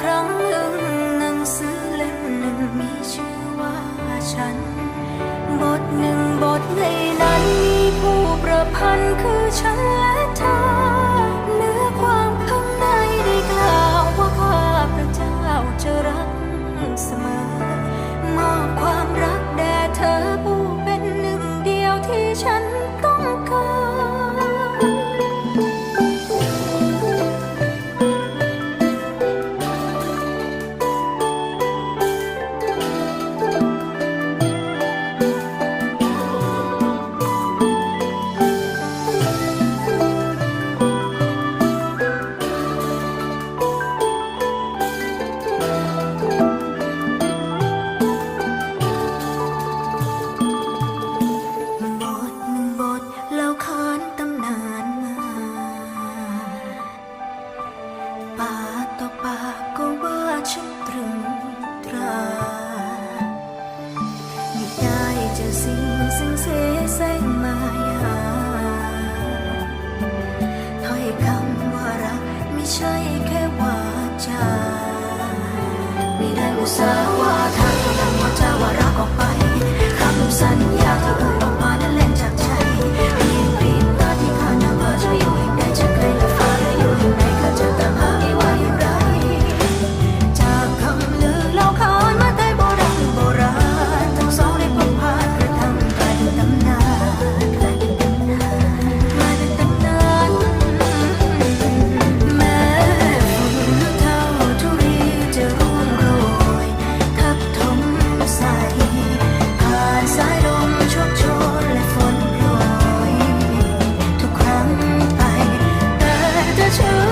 ครั้งหนึ่งหนังสือเล่มหนึ่งมีชื่อว่าฉัน บทหนึ่งบทในนั้นมีผู้ประพันธ์คือฉัน สิ่งซึ่งเสแายาถ้ำว่ารักไม่ใช่าจามาหะว่ารักออกไปคำสัญญาเธอ 就